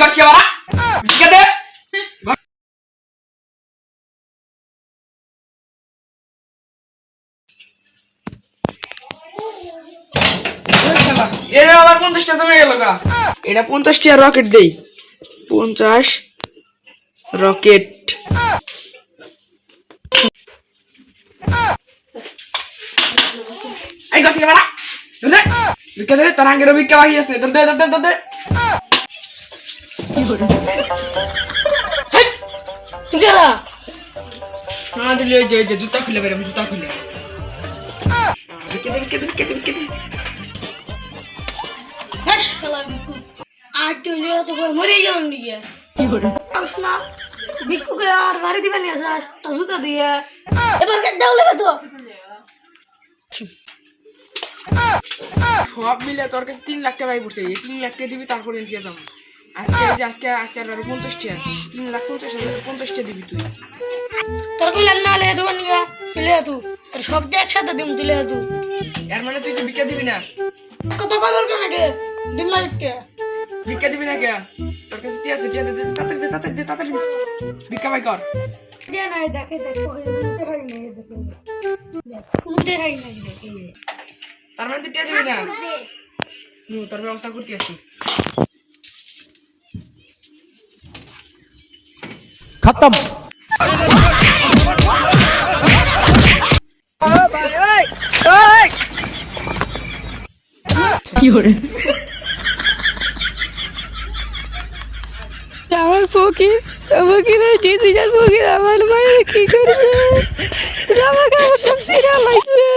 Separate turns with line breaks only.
ঘর দে। আবার পঞ্চাশ রকেট। এই গাছ থেকে মারা ধরে তোর আঙ্গের অভিজ্ঞতা আছে। ধরে ধরে ধরে
তুই গেলা
না দিলে ওই যে ওই যে জুতা খুলে বেরোবো জুতা খুলে। ভিক্ষা দে ভিক্ষা দে ভিক্ষা দে ভিক্ষা দে
শালা ভিক্ষু। আর তুই তো মরে গেলাম নিকে? আস না। ভিক্ষুকে আর বাড়ি দিবেন আসাস তা জুতা দিয়ে। এবার তো।
সব মিলে তোর কাছে তিন লাখ পড়ছে এই তিন লাখ টাকা দিবি তারপরে যাব। আজকে যে আজকে আজকে আর আরও পঞ্চাশ টাকা তিন লাখ পঞ্চাশ হাজার পঞ্চাশ টাকা দিবি তুই।
তোর কইলাম না লেগে তোমার নিকে তুই লেগে তু তোর সব দিয়ে একসাথে দিম তুই লেগে তু
এর মানে তুই কি ভিক্ষা দিবি না?
কত কবর কেন কে দিম না ভিক্ষে।
ভিক্ষা দিবি না কে? তোর কাছে টিয়া আছে টিয়া দে তাড়াতাড়ি দে তাড়াতাড়ি দে তাড়াতাড়ি। ভিক্ষা বাই কর।
দে না দেখে দেখো শুনতে হয় না দেখে। শুনতে হয় না দেখে।
তার মানে তুই টিয়া দিবি না? তোর ব্যবস্থা করতে আসি
খতম।
আমার ফকির ফকির ডিসিশন ফকির আমার মায়ের কি করবে? জামা কাপড় সব সিরা লাগছে।